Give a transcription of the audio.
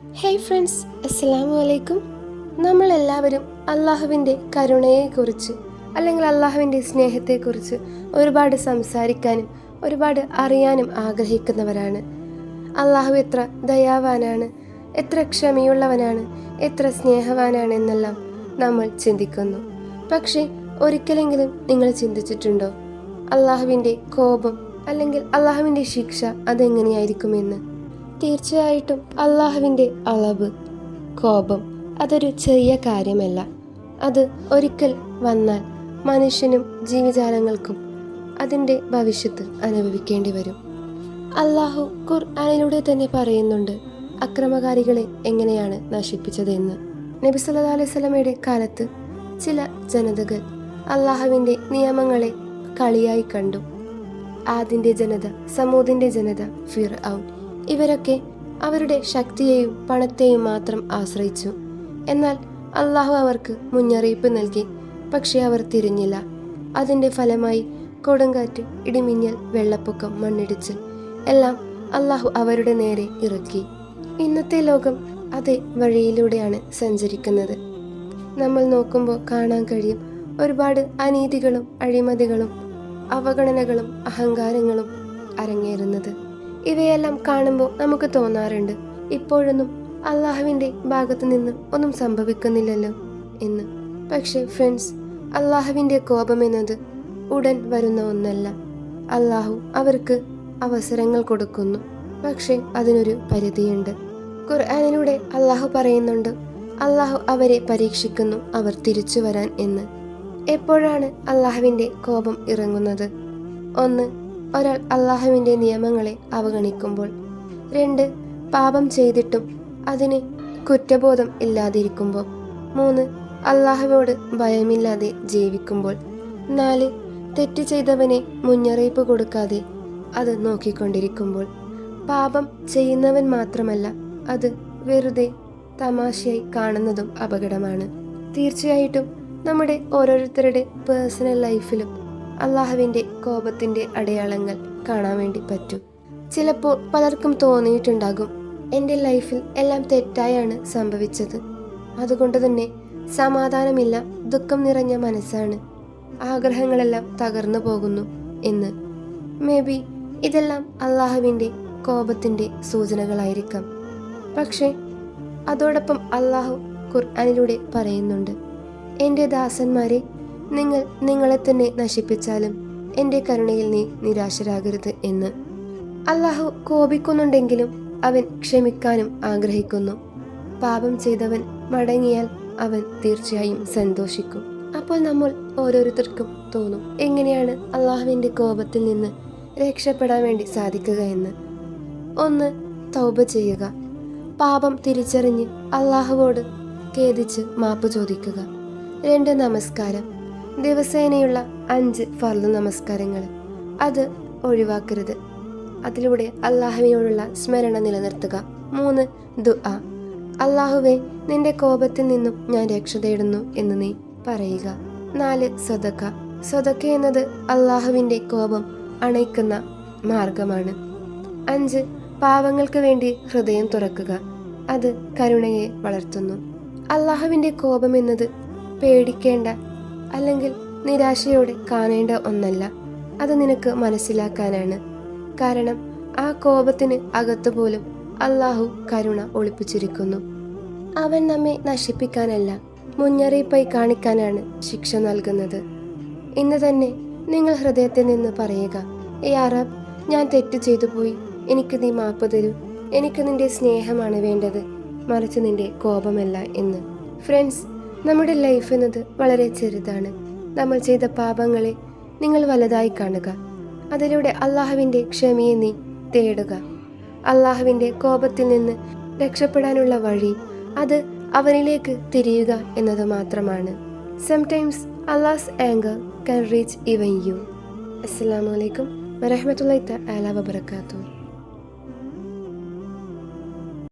Hey friends അസ്സലാമു അലൈക്കും നമ്മളെല്ലാവരും അള്ളാഹുവിന്റെ കരുണയെക്കുറിച്ച് അല്ലെങ്കിൽ അള്ളാഹുവിന്റെ സ്നേഹത്തെക്കുറിച്ച് ഒരുപാട് സംസാരിക്കാനും ഒരുപാട് അറിയാനും ആഗ്രഹിക്കുന്നവരാണ്. അള്ളാഹു എത്ര ദയാവാനാണ് എത്ര ക്ഷമയുള്ളവനാണ് എത്ര സ്നേഹവാനാണ് എന്നെല്ലാം നമ്മൾ ചിന്തിക്കുന്നു. പക്ഷേ ഒരിക്കലെങ്കിലും നിങ്ങൾ ചിന്തിച്ചിട്ടുണ്ടോ? അള്ളാഹുവിന്റെ കോപം അല്ലെങ്കിൽ അള്ളാഹുവിന്റെ ശിക്ഷ അതെങ്ങനെയായിരിക്കുമെന്ന്? തീർച്ചയായിട്ടും അള്ളാഹുവിന്റെ അളവ് കോപം അതൊരു ചെറിയ കാര്യമല്ല. അത് ഒരിക്കൽ വന്നാൽ മനുഷ്യനും ജീവജാലങ്ങൾക്കും അതിന്റെ ഭവിഷ്യത്ത് അനുഭവിക്കേണ്ടി വരും. അള്ളാഹു ഖുർആാനിലൂടെ തന്നെ പറയുന്നുണ്ട് അക്രമകാരികളെ എങ്ങനെയാണ് നശിപ്പിച്ചതെന്ന്. നബി സ്വലമയുടെ കാലത്ത് ചില ജനതകൾ അള്ളാഹുവിന്റെ നിയമങ്ങളെ കളിയായി കണ്ടു. ആദിന്റെ ജനത സമൂതിന്റെ ജനത ഫിർ ഔൻ ഇവരൊക്കെ അവരുടെ ശക്തിയെയും പണത്തെയും മാത്രം ആശ്രയിച്ചു. എന്നാൽ അള്ളാഹു അവർക്ക് മുന്നറിയിപ്പ് നൽകി പക്ഷേ അവർ തിരിഞ്ഞില്ല. അതിന്റെ ഫലമായി കൊടുങ്കാറ്റ് ഇടിമിന്നൽ വെള്ളപ്പൊക്കം മണ്ണിടിച്ചിൽ എല്ലാം അള്ളാഹു അവരുടെ നേരെ ഇറക്കി. ഇന്നത്തെ ലോകം അതേ വഴിയിലൂടെയാണ് സഞ്ചരിക്കുന്നത്. നമ്മൾ നോക്കുമ്പോൾ കാണാൻ കഴിയും ഒരുപാട് അനീതികളും അഴിമതികളും അവഗണനകളും അഹങ്കാരങ്ങളും അരങ്ങേറുന്നത്. ഇവയെല്ലാം കാണുമ്പോൾ നമുക്ക് തോന്നാറുണ്ട് ഇപ്പോഴൊന്നും അള്ളാഹുവിന്റെ ഭാഗത്തു നിന്ന് ഒന്നും സംഭവിക്കുന്നില്ലല്ലോ എന്ന്. പക്ഷേ ഫ്രണ്ട്സ് അള്ളാഹുവിന്റെ കോപം എന്നത് ഉടൻ വരുന്ന ഒന്നല്ല. അള്ളാഹു അവർക്ക് അവസരങ്ങൾ കൊടുക്കുന്നു പക്ഷേ അതിനൊരു പരിധിയുണ്ട്. ഖുർആാനിലൂടെ അള്ളാഹു പറയുന്നുണ്ട് അള്ളാഹു അവരെ പരീക്ഷിക്കുന്നു അവർ തിരിച്ചു വരാൻ എന്ന്. എപ്പോഴാണ് അള്ളാഹുവിന്റെ കോപം ഇറങ്ങുന്നത്? ഒന്ന് ഒരാൾ അള്ളാഹുവിന്റെ നിയമങ്ങളെ അവഗണിക്കുമ്പോൾ. രണ്ട് പാപം ചെയ്തിട്ടും അതിന് കുറ്റബോധം ഇല്ലാതിരിക്കുമ്പോൾ. മൂന്ന് അള്ളാഹുവോട് ഭയമില്ലാതെ ജീവിക്കുമ്പോൾ. നാല് തെറ്റ് ചെയ്തവനെ മുന്നറിയിപ്പ് കൊടുക്കാതെ അത് നോക്കിക്കൊണ്ടിരിക്കുമ്പോൾ. പാപം ചെയ്യുന്നവൻ മാത്രമല്ല അത് വെറുതെ തമാശയായി കാണുന്നതും അപകടമാണ്. തീർച്ചയായിട്ടും നമ്മുടെ ഓരോരുത്തരുടെ പേഴ്സണൽ ലൈഫിലും അള്ളാഹുവിന്റെ കോപത്തിന്റെ അടയാളങ്ങൾ കാണാൻ വേണ്ടി പറ്റും. ചിലപ്പോൾ പലർക്കും തോന്നിയിട്ടുണ്ടാകും എന്റെ ലൈഫിൽ എല്ലാം തെറ്റായാണ് സംഭവിച്ചത്. അതുകൊണ്ട് തന്നെ സമാധാനമില്ല ദുഃഖം നിറഞ്ഞ മനസ്സാണ്. ആഗ്രഹങ്ങളെല്ലാം തകർന്നു പോകുന്നു എന്ന്. മേ ബി ഇതെല്ലാം അള്ളാഹുവിന്റെ കോപത്തിന്റെ സൂചനകളായിരിക്കാം. പക്ഷേ അതോടൊപ്പം അള്ളാഹു ഖുർആാനിലൂടെ പറയുന്നുണ്ട് എന്റെ ദാസന്മാരെ നിങ്ങൾ നിങ്ങളെ തന്നെ നശിപ്പിച്ചാലും എന്റെ കരുണയിൽ നീ നിരാശരാകരുത് എന്ന്. അള്ളാഹു കോപിക്കുന്നുണ്ടെങ്കിലും അവൻ ക്ഷമിക്കാനും ആഗ്രഹിക്കുന്നു. പാപം ചെയ്തവൻ മടങ്ങിയാൽ അവൻ തീർച്ചയായും സന്തോഷിക്കും. അപ്പോൾ നമ്മൾ ഓരോരുത്തർക്കും തോന്നും എങ്ങനെയാണ് അള്ളാഹുവിന്റെ കോപത്തിൽ നിന്ന് രക്ഷപ്പെടാൻ വേണ്ടി സാധിക്കുക എന്ന്. ഒന്ന് തൗബ ചെയ്യുക. പാപം തിരിച്ചറിഞ്ഞ് അള്ളാഹുവോട് ഖേദിച്ച് മാപ്പ് ചോദിക്കുക. രണ്ട് നമസ്കാരം. ദിവസേനയുള്ള അഞ്ച് ഫർദ് നമസ്കാരങ്ങൾ അത് ഒഴിവാക്കരുത്. അതിലൂടെ അള്ളാഹുവിനോടുള്ള സ്മരണ നിലനിർത്തുക. മൂന്ന് ദുആ. അള്ളാഹുവെ നിന്റെ കോപത്തിൽ നിന്നും ഞാൻ രക്ഷ തേടുന്നു എന്ന് നീ പറയുക. നാല് സ്വതക്ക സ്വതക്ക എന്നത് അള്ളാഹുവിന്റെ കോപം അണയ്ക്കുന്ന മാർഗമാണ്. അഞ്ച് പാവങ്ങൾക്ക് വേണ്ടി ഹൃദയം തുറക്കുക. അത് കരുണയെ വളർത്തുന്നു. അള്ളാഹുവിന്റെ കോപം എന്നത് പേടിക്കേണ്ട അല്ലെങ്കിൽ നിരാശയോടെ കാണേണ്ട ഒന്നല്ല. അത് നിനക്ക് മനസ്സിലാക്കാനാണ്. കാരണം ആ കോപത്തിന് അകത്തു പോലും അള്ളാഹു കരുണ ഒളിപ്പിച്ചിരിക്കുന്നു. അവൻ നമ്മെ നശിപ്പിക്കാനല്ല മുന്നറിയിപ്പായി കാണിക്കാനാണ് ശിക്ഷ നൽകുന്നത്. ഇന്ന് തന്നെ നിങ്ങൾ ഹൃദയത്തിൽ നിന്ന് പറയുക ഏ അറബ് ഞാൻ തെറ്റ് ചെയ്തു പോയി. എനിക്ക് നീ മാപ്പ് തരൂ. എനിക്ക് നിന്റെ സ്നേഹമാണ് വേണ്ടത്. മറിച്ച് നിന്റെ കോപമല്ല എന്ന് ഫ്രണ്ട്സ് നമ്മുടെ ലൈഫ് എന്നത് വളരെ ചെറുതാണ്. നമ്മൾ ചെയ്ത പാപങ്ങളെ നിങ്ങൾ വലുതായി കാണുക. അതിലൂടെ അള്ളാഹുവിന്റെ ക്ഷമയെ നീ തേടുക. അള്ളാഹുവിന്റെ കോപത്തിൽ നിന്ന് രക്ഷപ്പെടാനുള്ള വഴി അത് അവനിലേക്ക് തിരിയുക എന്നത് മാത്രമാണ്. Sometimes Allah's anchor can reach even you അസ്സാം വലൈക്കും ta'ala wa barakatuh.